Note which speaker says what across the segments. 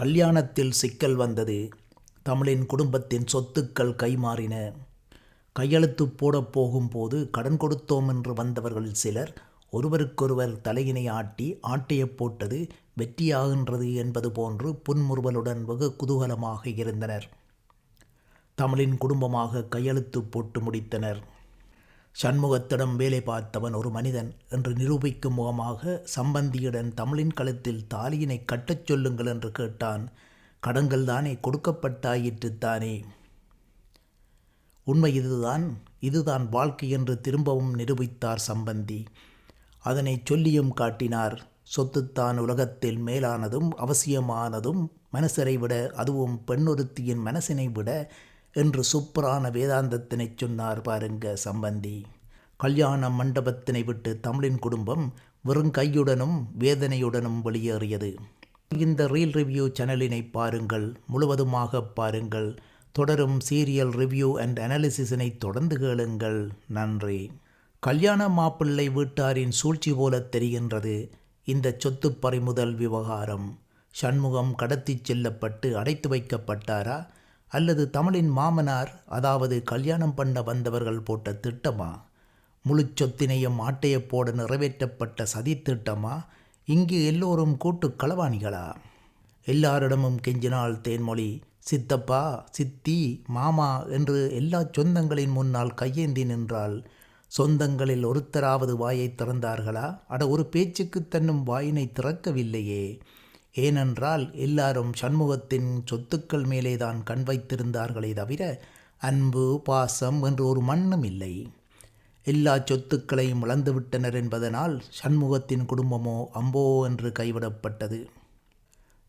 Speaker 1: கல்யாணத்தில் சிக்கல் வந்தது. தமிழின் குடும்பத்தின் சொத்துக்கள் கைமாறின. கையெழுத்து போடப் போகும்போது கடன் கொடுத்தோம் என்று வந்தவர்கள் சிலர் ஒருவருக்கொருவர் தலையினை ஆட்டி ஆட்டைய போட்டது வெற்றியாகின்றது என்பது போன்று புன்முறுவலுடன் வெகு குதூகலமாக இருந்தனர். தமிழின் குடும்பமாக கையெழுத்து போட்டு முடித்தனர். சண்முகத்திடம் வேலை பார்த்தவன் ஒரு மனிதன் என்று நிரூபிக்கும் முகமாக சம்பந்தியுடன் தமிழின் கழுத்தில் தாலியினை கட்டச் சொல்லுங்கள் என்று கேட்டான். கடன்கள் தானே கொடுக்கப்பட்டாயிற்றுத்தானே உண்மை இதுதான் இதுதான் வாழ்க்கை என்று திரும்பவும் நிரூபித்தார் சம்பந்தி. அதனை சொல்லியும் காட்டினார். சொத்துத்தான் உலகத்தில் மேலானதும் அவசியமானதும் மனசரை விட அதுவும் பெண்ணொருத்தியின் மனசினை விட என்று சூப்பரான வேதாந்தத்தினை சொன்னார் பாருங்க சம்பந்தி. கல்யாண மண்டபத்தினை விட்டு தமிழின் குடும்பம் வெறும் கையுடனும் வேதனையுடனும் வெளியேறியது. இந்த ரீல் ரிவ்யூ சேனலினை பாருங்கள் முழுவதுமாக பாருங்கள். தொடரும் சீரியல் ரிவ்யூ அண்ட் அனாலிசிஸினை தொடர்ந்து கேளுங்கள். நன்றி. கல்யாண மாப்பிள்ளை வீட்டாரின் சூழ்ச்சி போல தெரிகின்றது இந்த சொத்து பறிமுதல் விவகாரம். சண்முகம் கடத்திச் செல்லப்பட்டு அடைத்து வைக்கப்பட்டாரா? அல்லது தமிழின் மாமனார் அதாவது கல்யாணம் பண்ண வந்தவர்கள் போட்ட திட்டமா? முழு சொத்தினையும் ஆட்டையப் போட நிறைவேற்றப்பட்ட சதித்திட்டமா இங்கு எல்லோரும் கூட்டு களவாணிகளா? எல்லாரிடமும் கெஞ்சினால் தேன்மொழி சித்தப்பா சித்தி மாமா என்று எல்லா சொந்தங்களின் முன்னால் கையேந்தி நின்றால் சொந்தங்களில் ஒருத்தராவது வாயை திறந்தார்களா? அட ஒரு பேச்சுக்கு தன்னும் வாயினை திறக்கவில்லையே. ஏனென்றால் எல்லாரும் சண்முகத்தின் சொத்துக்கள் மேலேதான் கண் வைத்திருந்தார்களே தவிர அன்பு பாசம் என்று ஒரு மண்ணும் இல்லை. எல்லா சொத்துக்களையும் இழந்துவிட்டனர் என்பதனால் சண்முகத்தின் குடும்பமோ அம்போ என்று கைவிடப்பட்டது.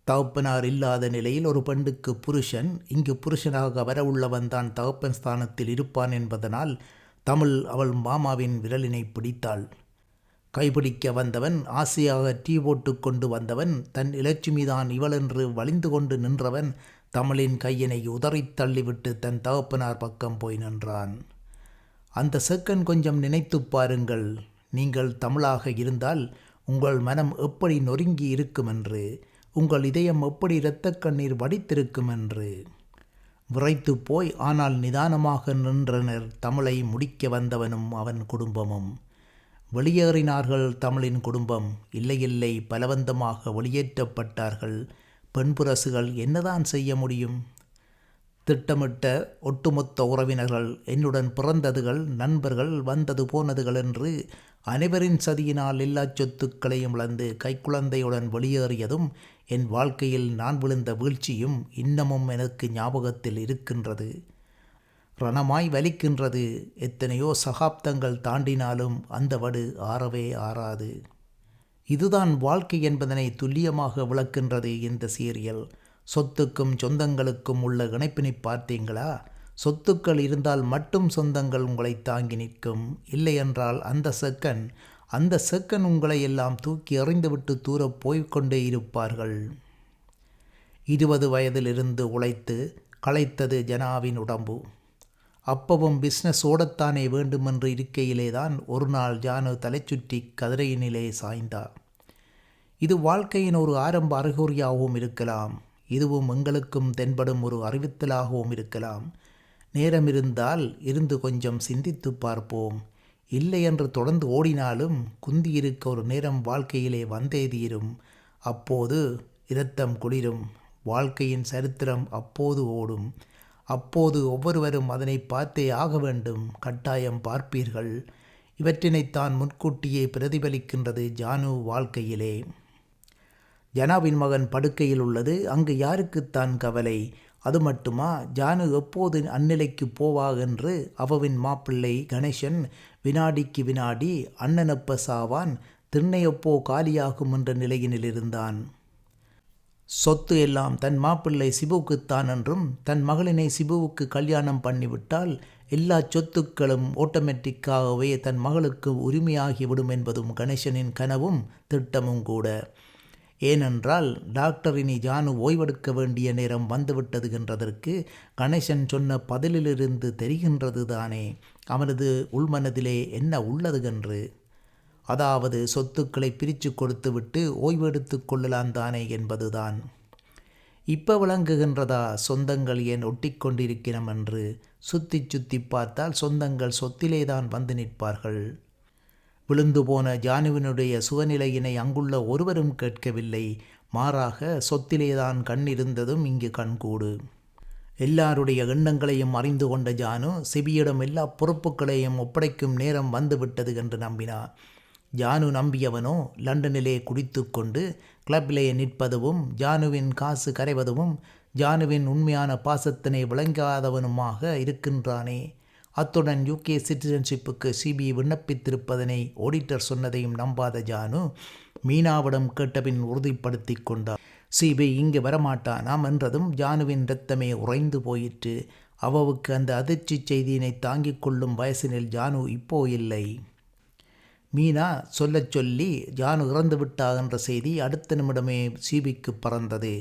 Speaker 1: தகப்பனார் இல்லாத நிலையில் ஒரு பெண்டுக்கு புருஷன் இங்கு புருஷனாக வரவுள்ளவன் தான் தகப்பன் ஸ்தானத்தில் இருப்பான் என்பதனால் தமிழ் அவள் மாமாவின் விரலினை பிடித்தாள். கைபிடிக்க வந்தவன் ஆசையாக டீ போட்டு கொண்டு வந்தவன் தன் இலட்சுமிதான் இவளென்று வலிந்து கொண்டு நின்றவன் தமிழின் கையினை உதறித் தள்ளிவிட்டு தன் தகப்பனார் பக்கம் போய் நின்றான். அந்த செக்கன் கொஞ்சம் நினைத்து பாருங்கள் நீங்கள் தமிழாக இருந்தால் உங்கள் மனம் எப்படி நொறுங்கி இருக்கும் என்று உங்கள் இதயம் எப்படி இரத்த கண்ணீர் வடித்திருக்கும் என்று விரைத்து போய் ஆனால் நிதானமாக நின்றனர் தமிழை முடிக்க வந்தவனும் அவன் குடும்பமும். வெளியேறினார்கள் தமிழின் குடும்பம். இல்லை இல்லை பலவந்தமாக வெளியேற்றப்பட்டார்கள். பெண்புரசுகள் என்னதான் செய்ய முடியும்? திட்டமிட்ட ஒட்டுமொத்த உறவினர்கள் என்னுடன் பிறந்ததுகள் நண்பர்கள் வந்தது போனதுகள் என்று அனைவரின் சதியினால் எல்லா சொத்துக்களையும் இழந்து கைக்குழந்தையுடன் வெளியேறியதும் என் வாழ்க்கையில் நான் விழுந்த வீழ்ச்சியும் இன்னமும் எனக்கு ஞாபகத்தில் இருக்கின்றது. ரணமாய் வலிக்கின்றது. எத்தனையோ சகாப்தங்கள் தாண்டினாலும் அந்த வடு ஆறவே ஆறாது. இதுதான் வாழ்க்கை என்பதனை துல்லியமாக விளக்கின்றது இந்த சீரியல். சொத்துக்கும் சொந்தங்களுக்கும் உள்ள இணைப்பினை பார்த்தீங்களா? சொத்துக்கள் இருந்தால் மட்டும் சொந்தங்கள் உங்களை தாங்கி நிற்கும். இல்லையென்றால் அந்த செக்கன் அந்த செக்கன் உங்களை எல்லாம் தூக்கி எறிந்துவிட்டு தூர போய்கொண்டே இருப்பார்கள். இருபது வயதிலிருந்து உழைத்து களைத்தது ஜனாவின் உடம்பு. அப்பவும் பிஸ்னஸ் ஓடத்தானே வேண்டுமென்று இருக்கையிலேதான் ஒரு நாள் ஜானு தலைச்சுற்றி கதிரையினிலே சாய்ந்தார். இது வாழ்க்கையின் ஒரு ஆரம்ப அறிகுறியாகவும் இருக்கலாம். இதுவும் எங்களுக்கும் தென்படும் ஒரு அறிவித்தலாகவும் இருக்கலாம். நேரம் இருந்தால் இருந்து கொஞ்சம் சிந்தித்து பார்ப்போம். இல்லை என்று தொடர்ந்து ஓடினாலும் குந்தியிருக்க ஒரு நேரம் வாழ்க்கையிலே வந்தே தீரும். அப்போது இரத்தம் குளிரும். வாழ்க்கையின் சரித்திரம் அப்போது ஓடும். அப்போது ஒவ்வொருவரும் அதனை பார்த்தே ஆக வேண்டும். கட்டாயம் பார்ப்பீர்கள். இவற்றினைத்தான் முன்கூட்டியே பிரதிபலிக்கின்றது ஜானு வாழ்க்கையிலே. ஜனாவின் மகன் படுக்கையில் உள்ளது. அங்கு யாருக்குத்தான் கவலை? அது மட்டுமா? ஜானு எப்போது அந்நிலைக்கு போவா என்று அவவின் மாப்பிள்ளை கணேசன் வினாடிக்கு வினாடி அண்ணனப்ப சாவான் திண்ணையப்போ காலியாகும் என்ற நிலையினில் இருந்தான். சொத்து எல்லாம் தன் மாப்பிள்ளை சிபுவுக்குத்தான் என்றும் தன் மகளினை சிபுவுக்கு கல்யாணம் பண்ணிவிட்டால் எல்லா சொத்துக்களும் ஆட்டோமேட்டிக்காகவே தன் மகளுக்கு உரிமையாகிவிடும் என்பதும் கணேசனின் கனவும் திட்டமும் கூட. ஏனென்றால் டாக்டர் இனி ஜானு ஓய்வெடுக்க வேண்டிய நேரம் வந்துவிட்டது என்றதற்கு கணேசன் சொன்ன பதிலிலிருந்து தெரிகின்றது தானே அவனது உள்மனதிலே என்ன உள்ளது என்று அதாவது சொத்துக்களை பிரித்து கொடுத்துவிட்டு ஓய்வெடுத்து கொள்ளலாம் தானே என்பதுதான். இப்போ விளங்குகின்றதா? சொந்தங்கள் ஏன் ஒட்டிக்கொண்டிருக்கிறோம் என்று சுத்தி சுத்தி பார்த்தால் சொந்தங்கள் சொத்திலே தான் வந்து நிற்பார்கள். விழுந்து போன ஜானுவினுடைய சுகநிலையினை அங்குள்ள ஒருவரும் கேட்கவில்லை. மாறாக சொத்திலேதான் கண் இருந்ததும் இங்கு கண்கூடு. எல்லாருடைய எண்ணங்களையும் அறிந்து கொண்ட ஜானு செவியிடம் எல்லா பொறுப்புகளையும் ஒப்படைக்கும் நேரம் வந்துவிட்டது என்று நம்பினார் ஜானு நம்பியவனோ லண்டனிலே குடித்து கொண்டு கிளப்பிலே நிற்பதுவும் ஜானுவின் காசு கரைவதும் ஜானுவின் உண்மையான பாசத்தினை விளங்காதவனுமாக இருக்கின்றானே. அத்துடன் யூகே சிட்டிசன்ஷிப்புக்கு சிபிஐ விண்ணப்பித்திருப்பதனை ஆடிட்டர் சொன்னதையும் நம்பாத ஜானு மீனாவிடம் கேட்டபின் உறுதிப்படுத்தி கொண்டார். சிபிஐ இங்கு வரமாட்டானாம் என்றதும் ஜானுவின் இரத்தமே உறைந்து போயிற்று. அவவுக்கு அந்த அதிர்ச்சி செய்தியினை தாங்கிக் கொள்ளும் வயசினில் ஜானு இப்போ இல்லை. மீனா சொல்லச் சொல்லி ஜானு இறந்து விட்டா என்ற செய்தி அடுத்த நிமிடமே சீபிக்கு பறந்தது.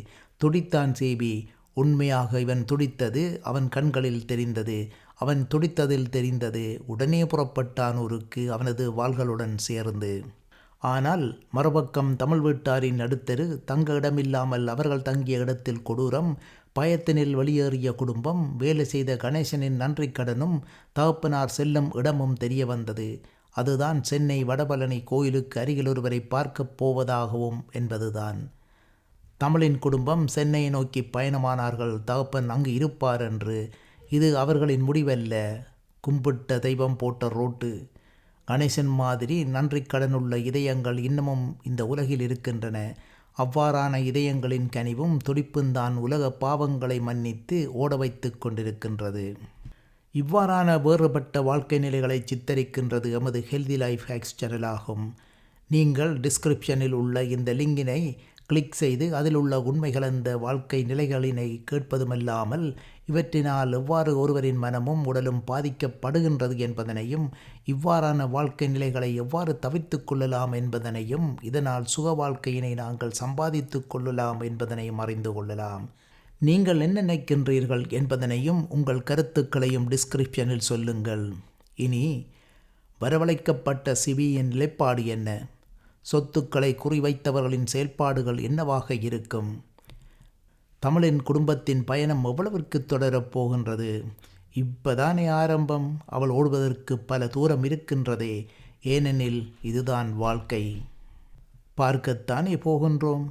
Speaker 1: துடித்தான் சீபி. உண்மையாக இவன் துடித்தது அவன் கண்களில் தெரிந்தது. அவன் துடித்ததில் தெரிந்தது உடனே புறப்பட்டான் ஊருக்கு அவனது வாள்களுடன் சேர்ந்து. ஆனால் மறுபக்கம் தமிழ் வீட்டாரின் நடுத்தரு தங்க இடமில்லாமல் அவர்கள் தங்கிய இடத்தில் கொடூரம் பயத்தினில் வெளியேறிய குடும்பம் வேலை செய்த கணேசனின் நன்றிக்கடனும் தகப்பனார் செல்லும் இடமும் தெரிய வந்தது. அதுதான் சென்னை வடபழனி கோயிலுக்கு அருகில் ஒருவரை பார்க்கப் போவதாகவும் என்பதுதான். தமிழின் குடும்பம் சென்னையை நோக்கி பயணமானார்கள். தகப்பன் அங்கு இருப்பார் என்று. இது அவர்களின் முடிவல்ல. கும்பிட்ட தெய்வம் போட்ட ரோட்டு. கணேசன் மாதிரி நன்றி கடனுள்ள இதயங்கள் இன்னமும் இந்த உலகில் இருக்கின்றன. அவ்வாறான இதயங்களின் கனிவும் துடிப்புந்தான் உலக பாவங்களை மன்னித்து ஓட வைத்து கொண்டிருக்கின்றது. இவ்வாறான வேறுபட்ட வாழ்க்கை நிலைகளை சித்தரிக்கின்றது எமது ஹெல்தி லைஃப் ஹேக்ஸ் சேனலாகும் நீங்கள் டிஸ்கிரிப்ஷனில் உள்ள இந்த லிங்கினை கிளிக் செய்து அதில் உள்ள உண்மை கலந்த வாழ்க்கை நிலைகளினை கேட்பதுமல்லாமல் இவற்றினால் எவ்வாறு ஒருவரின் மனமும் உடலும் பாதிக்கப்படுகின்றது என்பதனையும் இவ்வாறான வாழ்க்கை நிலைகளை எவ்வாறு தவிர்த்து கொள்ளலாம் என்பதனையும் இதனால் சுக வாழ்க்கையினை நாங்கள் சம்பாதித்து கொள்ளலாம் என்பதனையும் அறிந்து கொள்ளலாம். நீங்கள் என்ன நினைக்கின்றீர்கள் என்பதனையும் உங்கள் கருத்துக்களையும் டிஸ்கிரிப்ஷனில் சொல்லுங்கள். இனி வரவழைக்கப்பட்ட சிபியின் நிலைப்பாடு என்ன? சொத்துக்களை குறிவைத்தவர்களின் செயல்பாடுகள் என்னவாக இருக்கும்? தமிழின் குடும்பத்தின் பயணம் எவ்வளவிற்கு தொடரப் போகின்றது? இப்பதானே ஆரம்பம். அவள் ஓடுவதற்கு பல தூரம் இருக்கின்றதே. ஏனெனில் இதுதான் வாழ்க்கை. பார்க்கத்தானே போகின்றோம்?